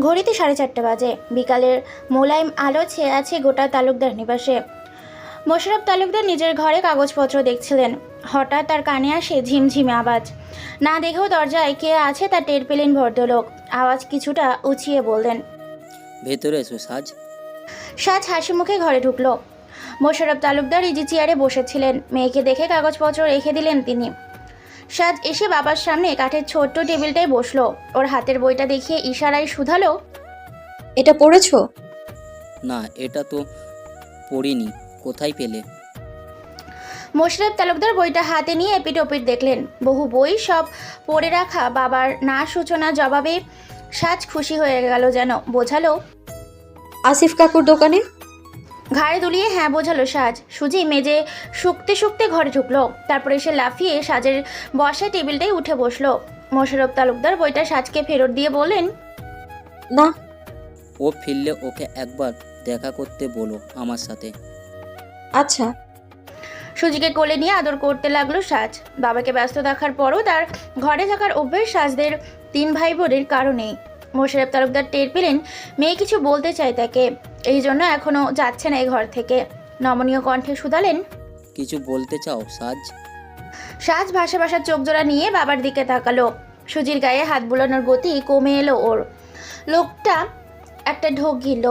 ঘড়িতে সাড়ে চারটে বাজে। বিকালের মোলায়েম আলো ছেয়ে আছে গোটা তালুকদার নিবাসে। মোশারফ তালুকদার নিজের ঘরে কাগজপত্র দেখছিলেন। হঠাৎ তার কানে আসে ঝিমঝিমে আওয়াজ। না দেখেও দরজায় কে আছে তা টের পেলেন ভদ্রলোক। আওয়াজ কিছুটা উছিয়ে বললেন। ভেতরে এসো সাজ। সাজ হাসি মুখে ঘরে ঢুকলো। মোশারফ তালুকদার ইজি চেয়ারে বসেছিলেন। মেয়েকে দেখে কাগজপত্র রেখে দিলেন তিনি। সাজ এসে বাবার সামনে কাঠের ছোট্ট টেবিলটায় বসল। ওর হাতের বইটা দেখিয়ে ইশারায় শুধালো এটা পড়েছো? না এটা তো পড়িনি। কোথায় পেলে? মোশারফ তালুকদার বইটা হাতে নিয়ে এপিট ওপিট দেখলেন। বহু বই সব পড়ে রাখা বাবার না সূচনা জবাবে সাজ খুশি হয়ে গেল যেন। বোঝালো আসিফ কাকুর দোকানে? ঘাড়ে দুলিয়ে হ্যাঁ বোঝালো সাজ। সুজি মেজে শুকতে শুকতে ঘরে ঢুকলো। তারপরে সে লাফিয়ে সাজের বসা টেবিলটাই উঠে বসল। মোশারফ তালুকদার বইটা সাজকে ফেরত দিয়ে বললেন না। ও ফিরলে ওকে একবার দেখা করতে বলো আমার সাথে। আচ্ছা। সুজিকে কোলে নিয়ে আদর করতে লাগল সাজ। বাবাকে ব্যস্ত দেখার পরও তার ঘরে থাকার অভ্যেস সাজদের তিন ভাই বোনের কারণেই। মোশারফ তালুকদার টের পেলেন মেয়ে কিছু বলতে চায় তাকে। এই জন্য এখনও যাচ্ছে না এই ঘর থেকে। নমনীয় কণ্ঠে শুধালেন কিছু বলতে চাও সাজ? সাজ ভাষা ভাষা চোখ জোড়া নিয়ে বাবার দিকে তাকালো। সুজির গায়ে হাত বুলানোর গতি কমে এলো ওর। লোকটা একটা ঢোক গিল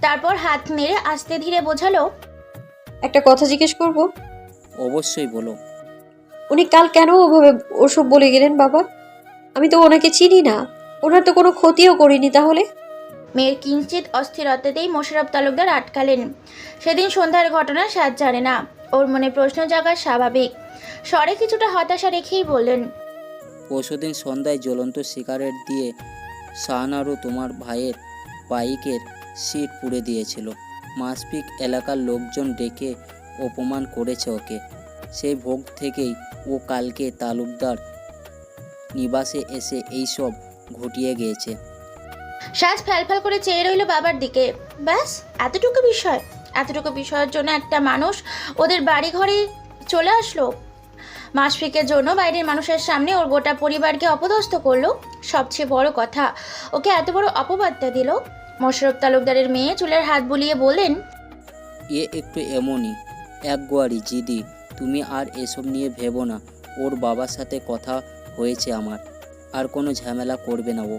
তারপর হাত নেড়ে আস্তে ধীরে বোঝালো একটা কথা জিজ্ঞেস করব? অবশ্যই বলো। উনি কাল কেন ওভাবে ওসব বলে গেলেন বাবা? আমি তো ওনাকে চিনি না। ওনার তো কোনো ক্ষতিও করিনি তাহলে? মেয়ের কিঞ্চিত অস্থিরতাতেই মোশারফ তালুকদার আটকালেন। সেদিন সন্ধ্যার ঘটনা সাজ জানে না। ওর মনে প্রশ্ন জাগার স্বাভাবিক। স্বরে কিছুটা হতাশা রেখেই বললেন পরশুদিন সন্ধ্যায় জ্বলন্ত সিগারেট দিয়ে শাহানারও তোমার ভাইয়ের বাইকের সিট পুড়ে দিয়েছিল। মাসপিক এলাকার লোকজন ডেকে অপমান করেছে ওকে। সেই ভোগ থেকেই ও কালকে তালুকদার নিবাসে এসে এইসব ঘটিয়ে গিয়েছে। সাজ ফ্যালফ্যাল করে চেয়ে রইল বাবার দিকে। ব্যাস এতটুকু বিষয়। এতটুকু বিষয়ের জন্য একটা মানুষ ওদের বাড়ি ঘরে চলে আসলো। মাসফিকের জন্য বাইরের মানুষের সামনে ওর গোটা পরিবারকে অপদস্থ করল। সবচেয়ে বড় কথা ওকে এত বড় অপবাদটা দিল। মোশরফ তালুকদারের মেয়ে চুলের হাত বুলিয়ে বললেন এ একটু এমনই। এক গোয়ারি জিদি তুমি আর এসব নিয়ে ভেবো না। ওর বাবার সাথে কথা হয়েছে আমার। আর কোনো ঝামেলা করবে না ও।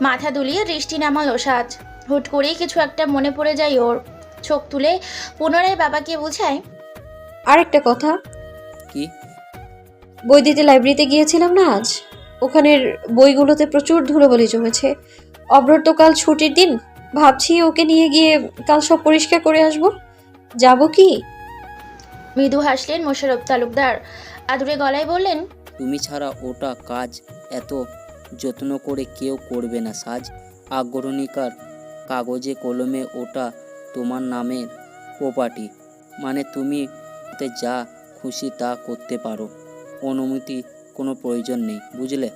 মাথা দুলিয়ে দৃষ্টি নামালো সাজ। হুট করেই কিছু একটা মনে পড়ে যায় ওর। চোখ তুলে পুনরায় বাবাকে বোঝায় আর একটা কথা। কি? বই দিতে লাইব্রেরিতে গিয়েছিলাম না আজ? ওখানের বইগুলোতে প্রচুর ধুলোবালি জমেছে। অব্রত কাল ছুটির দিন ভাবছি ওকে নিয়ে গিয়ে কাল সব পরিষ্কার করে আসব। যাব কি? মৃদু হাসলেন মোশারফ তালুকদার। আদুরে গলায় বললেন তুমি ছাড়া ওটা কাজ এত যত্ন করে কেউ করবে না, সাজ। আগ্রহণিকার কাগজে কলমে ওটা তোমার নামের প্রপার্টি। মানে তুমি যা খুশি তা করতে পারো। অনুমতি কোনো প্রয়োজন নেই, বুঝলে?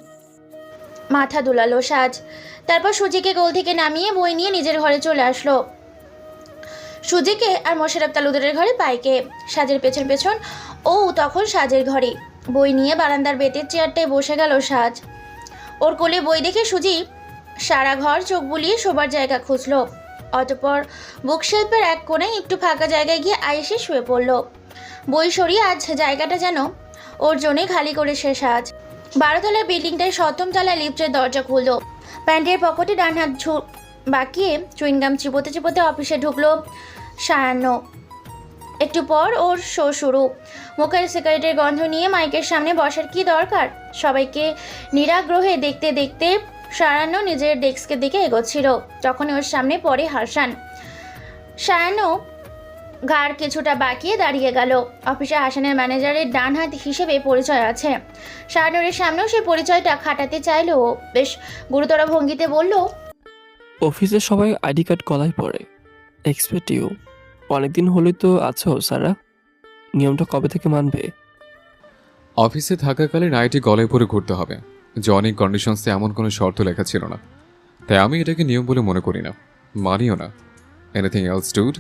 মাথা দুলালো সাজ। তারপর সুজিকে গোল থেকে নামিয়ে বই নিয়ে নিজের ঘরে চলে আসলো। সুজিকে আর মোশারফ তালুদারের ঘরে পাইকে। সাজের পেছন পেছন ও তখন সাজের ঘরে। বই নিয়ে বারান্দার বেতের চেয়ারটায় বসে গেল সাজ। ওর কোলে বই দেখে সুজি সারা ঘর চোখ বুলিয়ে শোবার জায়গা খুঁজলো। অতপর বুকশেল্পের এক কোণে একটু ফাঁকা জায়গায় গিয়ে আয়েসে শুয়ে পড়ল। বই সরিয়ে আজ জায়গাটা যেন ওর জন্যে খালি করে সে সাজ। বারোতলার বিল্ডিংটায় সপ্তম তলায় লিফটের দরজা খুললো। প্যান্টের পকেটে ডান হাত ঝু বাকিয়ে চুইংগাম চিপোতে চিপোতে অফিসে ঢুকলো সায়ান্ন একটু পর ওর শো শুরু। মুখের সিগারেটের গন্ধ নিয়ে মাইকের সামনে বসার কি দরকার? সবাইকে নিরাগ্রহে দেখতে দেখতে সায়ান্ন নিজের ডেস্কের দিকে এগোচ্ছিল। তখন ওর সামনে পড়ে হাসান সায়ান্ন ঘাড় কিছুটা বাঁকিয়ে দাঁড়িয়ে গেল। অফিসে হাসানের ম্যানেজারের ডান হাত হিসেবে পরিচয় আছে। শাহানুরের সামনেও সে পরিচয়টা খাটাতে চাইলেও বেশ গুরুতর ভঙ্গিতে বলল, অফিসে সবাই আইডি কার্ড গলায় পড়ে। এক্সপেক্ট ইউ অনেকদিন হলেই তো আছো সারা। নিয়মটা কবে থেকে মানবে? অফিসে থাকাকালীন আইটি গলায় পরে ঘুরতে হবে। জয়নিং কন্ডিশনসে এমন কোনো শর্ত লেখা ছিল না। তাই আমি এটাকে নিয়ম বলে মনে করি না। মানিও না। এনিথিং এলস ডুড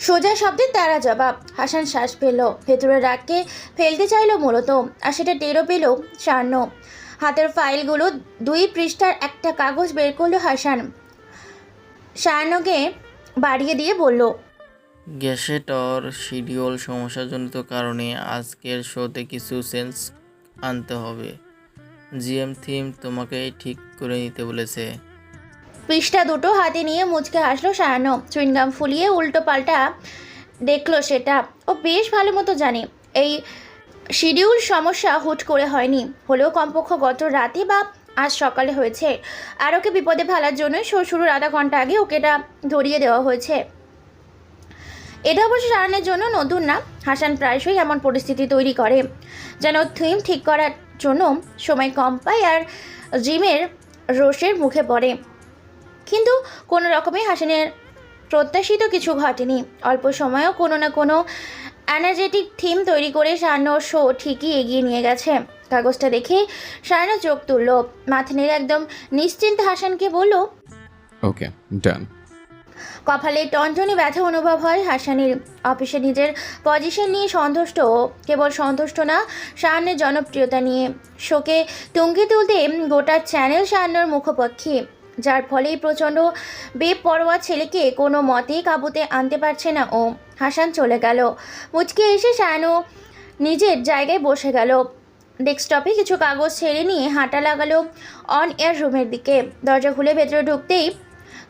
সোজা শব্দের তারা জবাব। হাসান শ্বাস পেল ভেতরে রাগকে ফেলতে চাইলো মূলত আর সেটা টেরও পেল সার্ণ। হাতের ফাইলগুলো দুই পৃষ্ঠার একটা কাগজ বের করল হাসান। সার্ণকে বাড়িয়ে দিয়ে বলল গ্যাসেটর শিডিউল সমস্যাজনিত কারণে আজকের শোতে কিছু চেঞ্জ আনতে হবে। জিএম থিম তোমাকে ঠিক করে নিতে বলেছে। পৃষ্ঠা দুটো হাতে নিয়ে মুচকে হাসলো সায়ানো চুইনগাম ফুলিয়ে উল্টো পাল্টা দেখল সেটা। ও বেশ ভালো মতো জানে, এই শিডিউল সমস্যা হুট করে হয়নি। হলেও কমপক্ষ গত রাতে বা আজ সকালে হয়েছে। আর ওকে বিপদে ফেলার জন্যই শো শুরুর আধা ঘণ্টা আগে ওকে এটা ধরিয়ে দেওয়া হয়েছে। এটা অবশ্য সারানোর জন্য নতুন না। হাসান প্রায়শই এমন পরিস্থিতি তৈরি করে, যেন থিম ঠিক করার জন্য সময় কম পায় আর জিমের রোষের মুখে পড়ে। কিন্তু কোনো রকমে হাসানের প্রত্যাশিত কিছু ঘটেনি। অল্প সময়েও কোনো না কোনো এনার্জেটিক থিম তৈরি করে সার্ণ শো ঠিকই এগিয়ে নিয়ে গেছে। কাগজটা দেখে সার্ণ চোখ তুলল। মাথা একদম নিশ্চিন্ত হাসানকে বলল ওকে ডান কপালে টনটনি ব্যথা অনুভব হয় হাসানের। অফিসে নিজের পজিশন নিয়ে সন্তুষ্ট কেবল সন্তুষ্ট না শাহানের জনপ্রিয়তা নিয়ে। শোকে তুঙ্গে তুলতে গোটা চ্যানেল শাহানোর মুখপক্ষী, যার ফলে প্রচণ্ড বেপরোয়া ছেলেকে কোনো মতেই কাবুতে আনতে পারছে না ও। হাসান চলে গেল। মুচকে এসে শাহানু নিজের জায়গায় বসে গেল। ডেস্কটপে কিছু কাগজ ছেড়ে নিয়ে হাঁটা লাগালো অন এয়ার রুমের দিকে। দরজা খুলে ভেতরে ঢুকতেই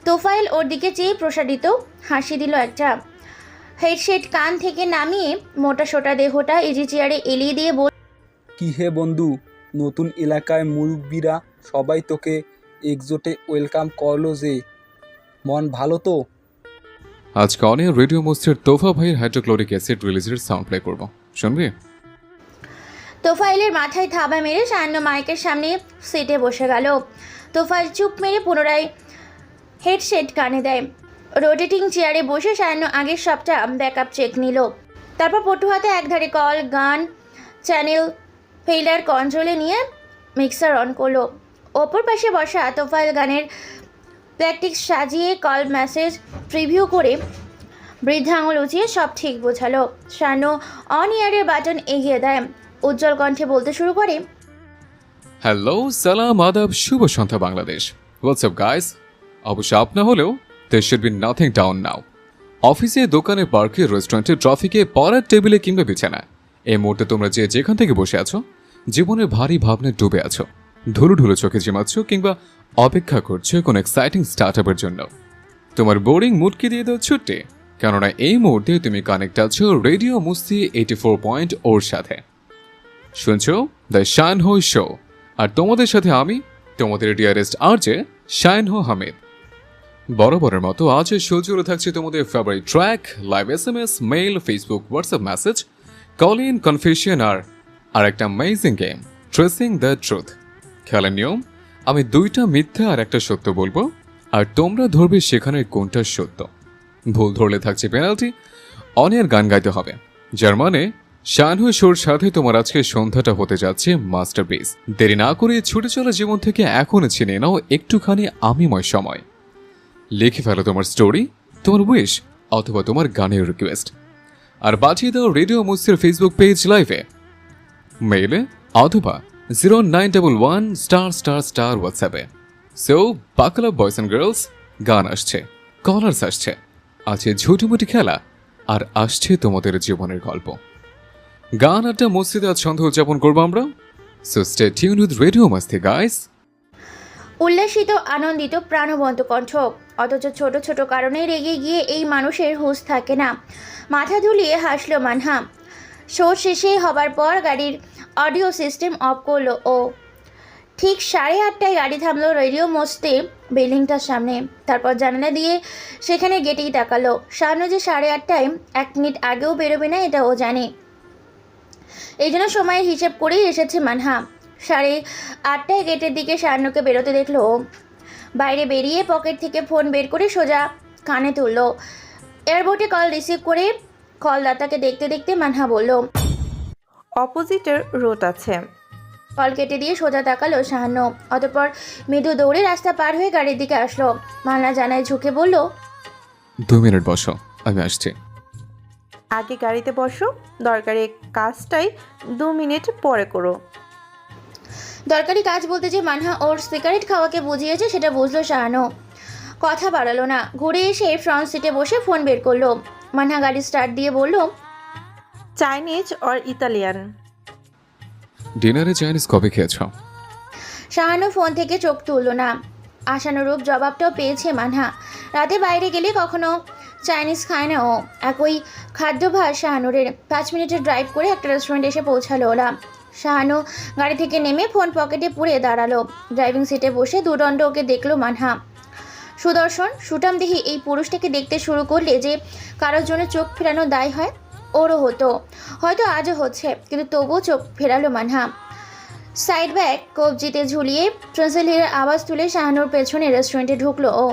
তোফাইল ওর দিকে চেয়ে প্রসারিত হাসি দিল একটা। হেডসেট কান থেকে নামিয়ে মোটা সোটা দেহটা ইজি চেয়ারে এলিয়ে দিয়ে বল কি হে বন্ধু নতুন এলাকায় মুরব্বীরা সবাই তোকে একজোটে ওয়েলকাম করল যে। মন ভালো তো? আজকে অনেক রেডিও মস্তির তোফা ভাইয়ের হাইড্রোক্লোরিক অ্যাসিড রিলিজের সাউন্ড প্লে করব। শুনবি? তোফাইলের মাথায় থাবা মেরে সায়ান্ন মাইকের সামনে সিটে বসে গেল। তোফাইল চুপ মেরে পুনরায় হেডসেট কানে দেয়। রোটেটিং চেয়ারে বসে সায়ান্ন আগের সবটা ব্যাকআপ চেক নিল। তারপর পটু হাতে একধারে কল, গান, চ্যানেল ফেইলার কন্ট্রোলে নিয়ে মিক্সার অন করল। ওপর পাশে বসা তোফাইল গানের প্র্যাকটিক্স সাজিয়ে কল মেসেজ প্রিভিউ করে বৃদ্ধা আঙুল উঁচিয়ে সব ঠিক বোঝালো। শানু অন ইয়ারের বাটন এগিয়ে দেয়। উজ্জ্বল কণ্ঠে বলতে শুরু করে হ্যালো সালাম, আদাব, শুভ সন্ধ্যা বাংলাদেশ। হোয়াটসঅ্যাপ গাইস অবশ্য আপ না হলেও দের should be nothing down now অফিসে, দোকানে, পার্কে রেস্টুরেন্টে ট্রাফিকে পড়ার টেবিলে কিংবা বিছানায়। এই মুহূর্তে তোমরা যে যেখান থেকে বসে আছো জীবনের ভারী ভাবনায় ডুবে আছো। ধুলো ঢুলো চোখে জিমাচ্ছ কিংবা অপেক্ষা করছ কোনো এক্সাইটিং স্টার্ট আপের জন্য। তোমার বোরিং মুডকে দিয়ে দাও ছুটে? কেননা এই মুহূর্তে তুমি কানেক্ট আছো radio Masti eighty four point ওর সাথে। শুনছো দ্য শান হো শো আর তোমাদের সাথে আমি, তোমাদের ডিয়ারেস্ট আর যে শাইন হো হামিদ বরাবরের মতো আজ জুড়ে থাকছে তোমাদের favourite track live S M S mail Facebook WhatsApp message call in confusion আর আর একটা amazing game tracing the truth খেলার নিয়ম, আমি দুইটা মিথ্যা আর একটা সত্য বলব, আর তোমরা ধরবে সেখানে কোনটা সত্য। ভুল ধরলে থাকছে পেনাল্টি অনের গান গাইতে হবে, যার মানে শানহু শোর সাথে তোমার আজকে সন্ধ্যাটা হতে যাচ্ছে মাস্টারপিস দেরি না করে ছুটে চলা জীবন থেকে এখন ছিনে নাও, একটুখানি আমিময় সময়। লিখে ফেলো তোমার স্টোরি তোমার উইশ অথবা তোমার গানের রিকোয়েস্ট আর পাঠিয়ে দাও রেডিও মুসির ফেসবুক পেজ লাইভে মেইলে অথবা zero nine double one star star star হোয়াটসঅ্যাপে সো বাকলা বয়স অ্যান্ড গার্লস গান আসছে কলার্স আসছে, আছে ঝুটিমুটি খেলা, আর আসছে তোমাদের জীবনের গল্প। গান আড্ডা মসজিদে আজ সন্ধ্যা উদযাপন করব আমরা। So stay tune with radio Masti guys উল্লাসিত, আনন্দিত, প্রাণবন্ত কণ্ঠ। অথচ ছোট ছোট কারণে রেগে গিয়ে এই মানুষের হুঁশ থাকে না। মাথা ধুলিয়ে হাসলো মানহা। শো শেষে হবার পর গাড়ির অডিও সিস্টেম অফ করল ও ঠিক সাড়ে আটটায় গাড়ি থামলো রেডিও মোস্তে বিল্ডিংটার সামনে। তারপর জানালা দিয়ে সেখানে গেটেই তাকালো। সামনে যে সাড়ে আটটায় এক মিনিট আগেও বেরোবে না এটা ও জানে। এই জন্য সময়ের হিসেব করেই এসেছে মানহা। সাড়ে আটটায় গেটের দিকে সার্ণকে বেরোতে দেখল। বাইরে বেরিয়ে পকেট থেকে ফোন বের করে সোজা কানে তুললো। এয়ারবোর্টে কল রিসিভ করে কলদাতাকে দেখতে দেখতে মানহা বলল অপোজিটের রোড আছে। কল কেটে দিয়ে সোজা তাকালো সাহান্য অতঃপর মৃদু দৌড়ে রাস্তা পার হয়ে গাড়ির দিকে আসলো। মানহা জানায় ঝুঁকে বলল দু মিনিট বসো আমি আসছি। আগে গাড়িতে বসো দরকারি কাজটাই দু মিনিট পরে করো। দরকারি কাজ বলতে যে মানহা ওর সিগারেট খাওয়াকে বুঝিয়েছে সেটা বুঝলো শাহানো। কথা বাড়ালো না। ঘুরে এসে ফ্রন্ট সিটে বসে ফোন বের করল। মানহা গাড়ি স্টার্ট দিয়ে বলল চাইনিজ অর ইতালিয়ান ডিনারে চাইনিজ কবে খেয়েছ? শাহানো ফোন থেকে চোখ তুললো না। আশানুরূপ জবাবটাও পেয়েছে মানহা। রাতে বাইরে গেলে কখনো চাইনিজ খায় না ও। একই খাদ্যভাস শাহানুরের। পাঁচ মিনিটের ড্রাইভ করে একটা রেস্টুরেন্টে এসে পৌঁছালো ওরা। শাহানু গাড়ি থেকে নেমে ফোন পকেটে পুড়ে দাঁড়াল। ড্রাইভিং সিটে বসে দুদণ্ড ওকে দেখল মানহা। সুদর্শন সুটাম দেহি এই পুরুষটাকে দেখতে শুরু করলে যে কারোর জন্য চোখ ফেরানো দায় হয়, ওরও হতো। হয়তো আজও হচ্ছে, কিন্তু তবুও চোখ ফেরালো মানহা। সাইড ব্যাগ, কবজিতে ঝুলিয়ে ট্রেন্সেলের আওয়াজ তুলে শাহানুর পেছনে রেস্টুরেন্টে ঢুকলো ও।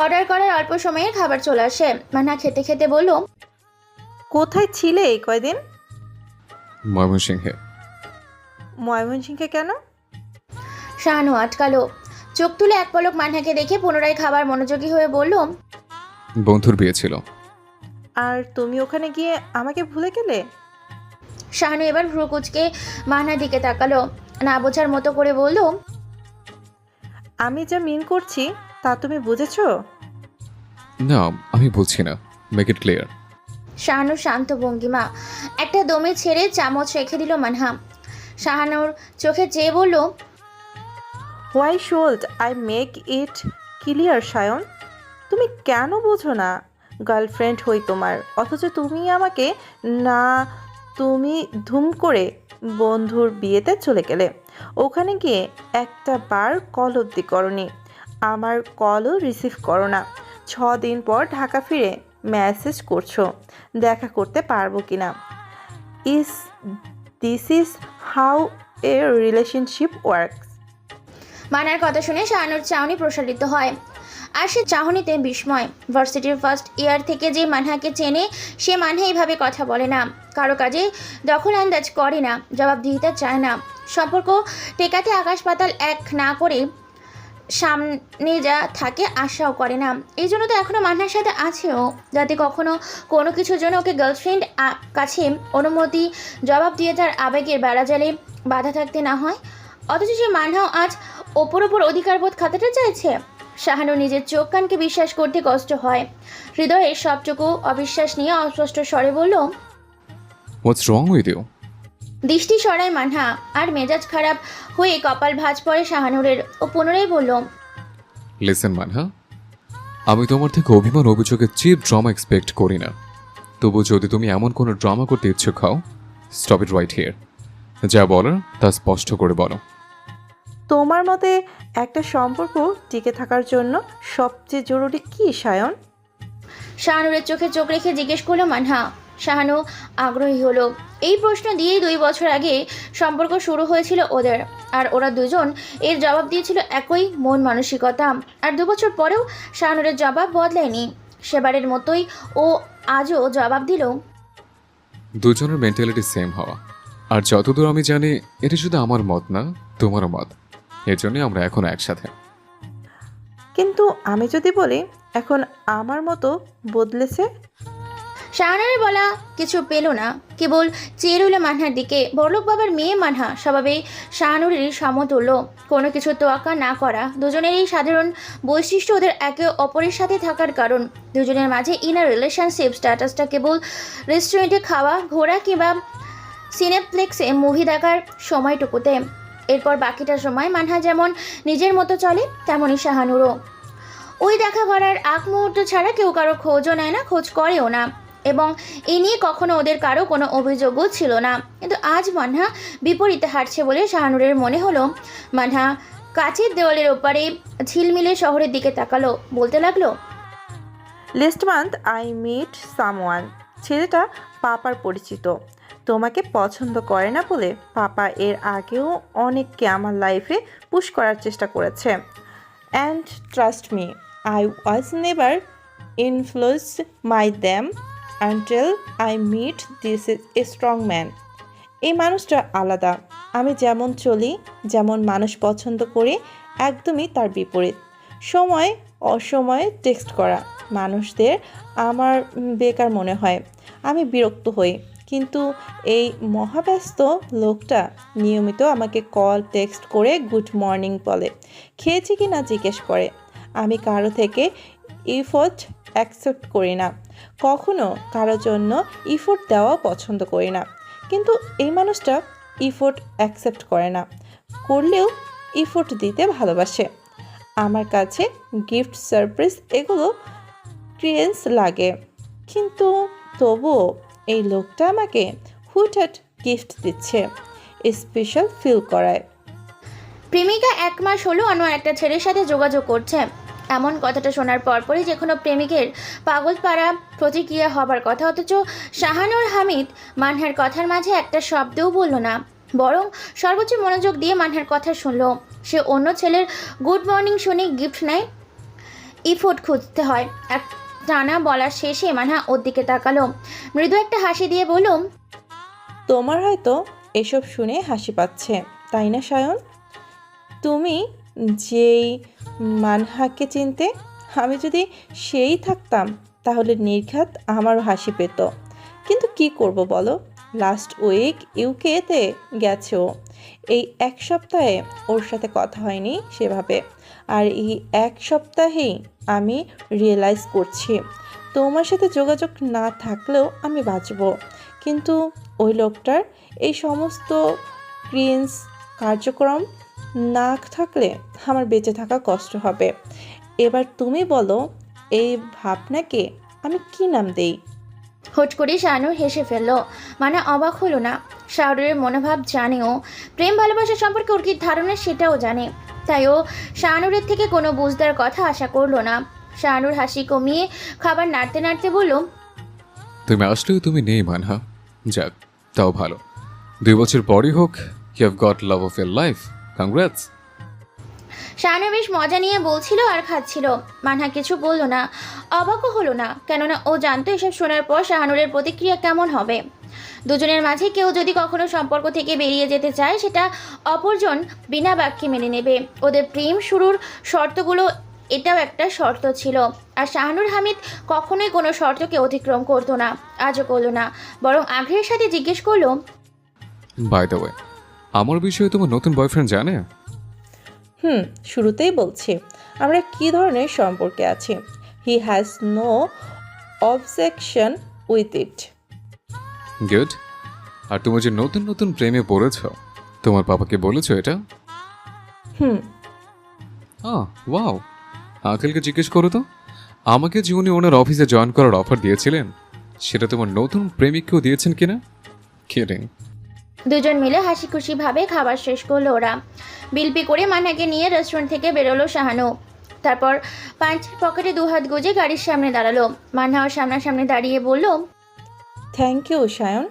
অর্ডার করার অল্প সময়ে খাবার চলে আসে। মানহা খেতে খেতে বলল, কোথায় ছিলে এই কয়দিন? ময়মনসিংহে। ময়মনসিংহে কেন? শাহানু আটকালো। চোখ তুলে এক পলক মানহাকে দেখে পুনরায় খাবার মনোযোগী হয়ে বলল বন্ধুর বিয়ে ছিল। আর তুমি ওখানে গিয়ে আমাকে ভুলে গেলে? শাহানু এবার ভ্রুকুচকে মানহার দিকে তাকালো। না বোঝার মতো করে বলল আমি যা মিন করছি তা তুমি বুঝেছ? না আমি বলছি না। মেক ইট ক্লিয়ার শাহানুর শান্ত ভঙ্গিমা। একটা দমে ছেড়ে চামচ রেখে দিল মানহা। শাহানুর চোখে যে বলল why should I make it clear Sayan? তুমি কেন বোঝো না? গার্লফ্রেন্ড হই তোমার। অথচ তুমি আমাকে না, তুমি ধুম করে বন্ধুর বিয়েতে চলে গেলে। ওখানে গিয়ে একটা বার কল অব্দি করনি। আমার কলও রিসিভ করো না। ছ দিন পর ঢাকা ফিরে মেসেজ করছ, দেখা করতে পারব কি না is this is how a relationship works মানার কথা শুনে শাহানুর চাউনি প্রসারিত হয়। আর সে চাহনিতে বিস্ময়। ভার্সিটির ফার্স্ট ইয়ার থেকে যে মানহাকে চেনে, সে মানহা এইভাবে কথা বলে না। কারও কাজে দখল আন্দাজ করে না, জবাবদিহিতা চায় না। সম্পর্ক টেকাতে আকাশ পাতাল এক না করে সামনে যা থাকে আশাও করে না। এই জন্য তো এখনও মান্নার সাথে আছেও। যাতে কখনো কোনো কিছুর জন্য ওকে গার্লফ্রেন্ড কাছে অনুমতি, জবাব দিয়ে তার আবেগের বেড়াজালে বাধা থাকতে না হয়। অথচ সে মানহাও আজ ওপর ওপর অধিকারবোধ খাতাটা চাইছে। শাহানু নিজের চোখ কানকে বিশ্বাস করতে কষ্ট হয়। হৃদয়ের সবটুকু অবিশ্বাস নিয়ে অস্পষ্ট স্বরে বলল হোয়াটস রং উইথ ইউ দৃষ্টি সরায় মানহা আর মেজাজ খারাপ হয়ে কপাল ভাঁজ পড়ে শাহানুরের ও পুনরায় বলল লিসেন মানহা আমি তোমার থেকে অভিমান অভিযোগের চিপ ড্রামা এক্সপেক্ট করি না। তবু যদি তুমি এমন কোনো ড্রামা করতে ইচ্ছুক হও স্টপ ইট রাইট হিয়ার যা বলার তা স্পষ্ট করে বলো। তোমার মতে একটা সম্পর্ক টিকে থাকার জন্য সবচেয়ে জরুরি কি সায়ন? শাহানুরের চোখে চোখ রেখে জিজ্ঞেস করল মানহা শাহানু আগ্রহী হলো। এই প্রশ্ন দিয়েই দুই বছর আগে সম্পর্ক শুরু হয়েছিল ওদের। আর ওরা দুজন এর জবাব দিয়েছিল একই মন মানসিকতা। আর দু বছর পরেও শাহানুরের জবাব বদলায়নি সেবারের মতোই ও আজও জবাব দিল। দুজনের মেন্টালিটি সেম হওয়া। আর যতদূর আমি জানি এটা শুধু আমার মত না তোমারও মত। এর জন্যই আমরা এখন একসাথে। কিন্তু আমি যদি বলি এখন আমার মতো বদলেছে শাহানুরের বলা কিছু পেল না। কেবল চেয়ে রইল মানহার দিকে। বড়লোক বাবার মেয়ে মানহা স্বভাবে শাহানুরেরই সমতুল্য। কোনো কিছু তোয়াক্কা না করা দুজনেরই সাধারণ বৈশিষ্ট্য ওদের একে অপরের সাথে থাকার কারণ। দুজনের মাঝে ইনার রিলেশনশিপ স্ট্যাটাসটা কেবল রেস্টুরেন্টে খাওয়া, ঘোরা কিংবা সিনেপ্লেক্সে মুভি দেখার সময়টুকুতে। এরপর বাকিটা সময় মানহা যেমন নিজের মতো চলে, তেমনই শাহানুরও। ওই দেখা করার আগ মুহূর্ত ছাড়া কেউ কারও খোঁজও নেয় না, খোঁজ করেও না। এবং এ নিয়ে কখনো ওদের কারও কোনো অভিযোগও ছিল না। কিন্তু আজ মানহা বিপরীতে হাঁটছে বলে শাহানুরের মনে হলো। মানহা কাছের দেওয়ালের ওপারে ঝিলমিলে শহরের দিকে তাকালো। বলতে লাগল last month I meet someone ছেলেটা পাপার পরিচিত। তোমাকে পছন্দ করে না বলে পাপা এর আগেও অনেককে আমার লাইফে পুশ করার চেষ্টা করেছে। And trust me I was never influenced my them until I meet this is a strong man এই মানুষটা আলাদা। আমি যেমন চলি, যেমন মানুষ পছন্দ করি, একদমই তার বিপরীত। সময়, অসময়ে টেক্সট করা। মানুষদের আমার বেকার মনে হয়। আমি বিরক্ত হই। কিন্তু এই মহাব্যস্ত লোকটা নিয়মিত আমাকে কল টেক্সট করে গুড মর্নিং বলে। খেয়েছি কি না জিজ্ঞেস করে। আমি কারও থেকে ইফোর্ট অ্যাকসেপ্ট করি না। কখনো কারোর জন্য ইফোর্ট দেওয়া পছন্দ করি না। কিন্তু এই মানুষটা ইফোর্ট অ্যাকসেপ্ট করে না। করলেও ইফোর্ট দিতে ভালোবাসে। আমার কাছে গিফট সারপ্রাইজ এগুলো ক্রিয়েন্স লাগে। কিন্তু তবুও এই লোকটা আমাকে হুটহাট গিফট দিচ্ছে স্পেশাল ফিল করায়। প্রেমিকা এক মাস হলো অন্য একটা ছেলের সাথে যোগাযোগ করছে। এমন কথাটা শোনার পরপরই যে কোনো প্রেমিকের পাগলপাড়া প্রতিক্রিয়া হবার কথা, অথচ শাহানুর হামিদ মানহার কথার মাঝে একটা শব্দও বলল না, বরং সর্বোচ্চ মনোযোগ দিয়ে মানহার কথা শুনলো। সে অন্য ছেলের গুড মর্নিং শুনে গিফট নেয়, ইফোর্ট খুঁজতে হয়। এক টানা বলার শেষে মানহা ওর দিকে তাকালো। মৃদু একটা হাসি দিয়ে বলল, তোমার হয়তো এসব শুনে হাসি পাচ্ছে, তাই না সায়ন? তুমি যেই মানহাকে চিনতে আমি যদি সেই থাকতাম, তাহলে নির্ঘাত আমারও হাসি পেত। কিন্তু কি করব বলো? লাস্ট উইক ইউকেতে গেছে ও। এই এক সপ্তাহে ওর সাথে কথা হয়নি সেভাবে। আর এই এক সপ্তাহেই আমি রিয়েলাইজ করছি, তোমার সাথে যোগাযোগ না থাকলেও আমি বাঁচব। কিন্তু ওই লোকটার এই সমস্ত ক্রিয়েন্স কার্যক্রম না থাকলে আমার বেঁচে থাকা কষ্ট হবে। এবার তুমি বলো এই ভাবনাকে আমি কি নাম দেই? হুট করে শাহানুর হেসে ফেলল। মানে অবাক হলো না। শাহরুরের মনোভাব জানেও প্রেম ভালোবাসা সম্পর্কে ওর কি ধারণা সেটাও জানে। তাই ও শাহানুরের থেকে কোনো বুঝদার কথা আশা করল না। শাহানুর হাসি কমিয়ে খাবার নাড়তে নাড়তে বলল তুমি আসলেও তুমি নেই মানহা। যাক তাও ভালো। দুই বছর পরই হোক you have got love of your life congrats Shahanur বেশ মজা নিয়ে বলছিল আর খাচ্ছিল। মানহা কিছু বলল না অবাকও হলো না কেননা ও জানতো এসব শোনার পর শাহানুরের প্রতিক্রিয়া কেমন হবে। দুজনের মাঝে কেউ যদি কখনো সম্পর্ক থেকে বেরিয়ে যেতে চায় সেটা অপরজন বিনা বাক্যে মেনে নেবে। ওদের প্রেম শুরুর শর্তগুলো এটাও একটা শর্ত ছিল। আর শাহানুর হামিদ কখনোই কোনো শর্তকে অতিক্রম করতো না আজও করল না। বরং আগ্রহের সাথে জিজ্ঞেস করল বাই দ্য ওয়ে আমার বিষয়ে তোমার নতুন বয়ফ্রেন্ড জানে? হুম শুরুতেই বলছি আমরা কি ধরনের সম্পর্কে আছি? He has no objection with it good আর তুমি যে নতুন নতুন প্রেমে পড়েছ তোমার বাবাকে বলেছ এটা? হুম। আহ ওয়াও আঙ্কেলকে জিজ্ঞেস করো তো আমাকে যে উনি ওনার অফিসে জয়েন করার অফার দিয়েছিলেন সেটা তোমার নতুন প্রেমিককেও দিয়েছেন কিনা? কিডিং দুজন মিলে হাসি খুশি ভাবে খাবার শেষ করল ওরা। বিলপি করে মান্নাকে নিয়ে রেস্টুরেন্ট থেকে বেরোলো শাহানু। তারপর পাঁচের পকেটে দু হাত গুজে গাড়ির সামনে দাঁড়াল। মান্না ওর সামনাসামনি দাঁড়িয়ে বলল thank you Sayan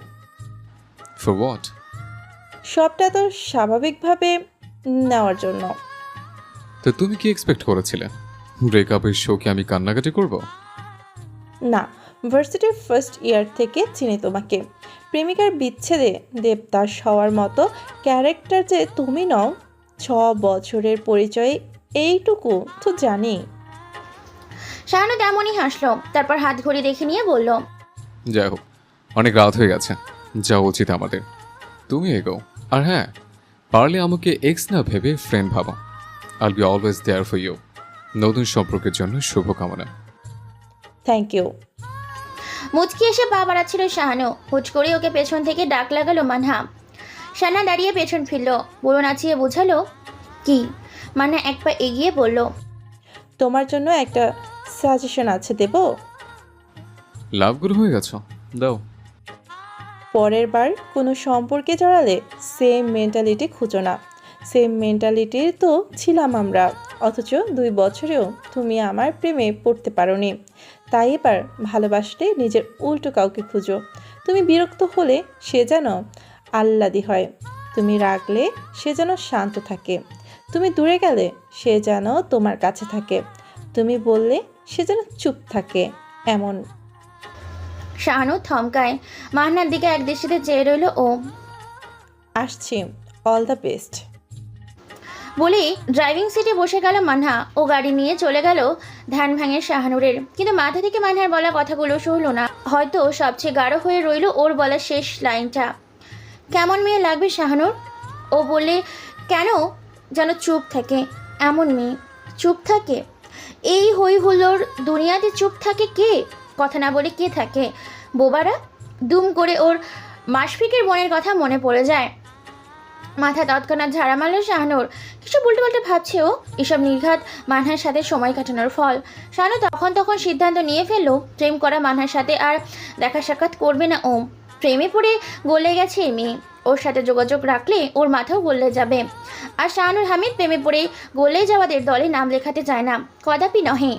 for what সবটা তো স্বাভাবিকভাবে নেওয়ার জন্য। তো তুমি কি এক্সপেক্ট করেছিলে? ব্রেকআপের শোকে আমি কান্নাকাটি করব? না ভার্সিটির ফার্স্ট ইয়ার থেকে চিনি তোমাকে। প্রেমিকার বিচ্ছেদে দেবদাস হওয়ার মতো ক্যারেক্টার যে তুমি নও ছ বছরের পরিচয়ে এইটুকু তো জানি। শাহানু তেমনই হাসলো তারপর হাত ঘড়ি দেখে নিয়ে বলল যাই হোক অনেক রাত হয়ে গেছে যা উচিত আমাদের। তুমি এগো আর হ্যাঁ পারলে আমাকে এক্স না ভেবে ফ্রেন্ড ভাবো। I'll be always there for you নতুন সম্পর্কের জন্য শুভকামনা। থ্যাংক ইউ মুচকি এসে পা বাড়াচ্ছিল শাহানু। হুট করে ওকে পেছন থেকে ডাক লাগালো মানহা। সানা দাঁড়িয়ে পেছন ফিরল। বুড়ো নাচিয়ে বোঝালো কি? মান্না এক পা এগিয়ে বলল তোমার জন্য একটা সাজেশন আছে দেব? লাভগুলো হয়ে গেছো। দাও। পরের বার কোনো সম্পর্কে জড়ালে সেম মেন্টালিটি খুঁজো না। সেম মেন্টালিটির তো ছিলাম আমরা। অথচ দুই বছরেও তুমি আমার প্রেমে পড়তে পারোনি। তাই এবার ভালোবাসলে নিজের উল্টো কাউকে খুঁজো। তুমি বিরক্ত হলে সে যেন আহ্লাদি হয়। তুমি রাগলে সে যেন শান্ত থাকে। তুমি দূরে গেলে সে যেন তোমার কাছে থাকে। তুমি বললে সে যেন চুপ থাকে এমন। শাহানু থমকায় মান্নার দিকে এক দৃষ্টিতে চেয়ে রইল ও আসছি অল দ্য বেস্ট বলে ড্রাইভিং সিটে বসে গেল মানহা ও গাড়ি নিয়ে চলে গেল ধ্যান ভাঙের শাহানুরের। কিন্তু মাথা থেকে মানহার বলা কথাগুলো শুনলো না। হয়তো সবচেয়ে গাঢ় হয়ে রইল ওর বলা শেষ লাইনটা। কেমন মেয়ে লাগবে শাহানুর? ও বলে, কেন যেন চুপ থাকে, এমন মেয়ে। চুপ থাকে? এই হই হুল্লোর দুনিয়াতে চুপ থাকে কে? কথা না বলে কে থাকে? বোবারা? দুম করে ওর মাসফিকের বোনের কথা মনে পড়ে যায়। মাথা তৎক্ষণাৎ ঝাড়া মারল শাহানুর। কিছু উল্টো পাল্টে ভাবছে ও, এসব নির্ঘাত মানহার সাথে সময় কাটানোর ফল। শাহানু তখন তখন সিদ্ধান্ত নিয়ে ফেলল, প্রেম করা মানহার সাথে আর দেখা সাক্ষাৎ করবে না ও প্রেমে পড়ে গলে গেছে মেয়ে। ওর সাথে যোগাযোগ রাখলে ওর মাথাও গলে যাবে। আর শাহানুর হামিদ প্রেমে পড়ে গলে যাওয়াদের দলে নাম লেখাতে চায় না। কদাপি নহে।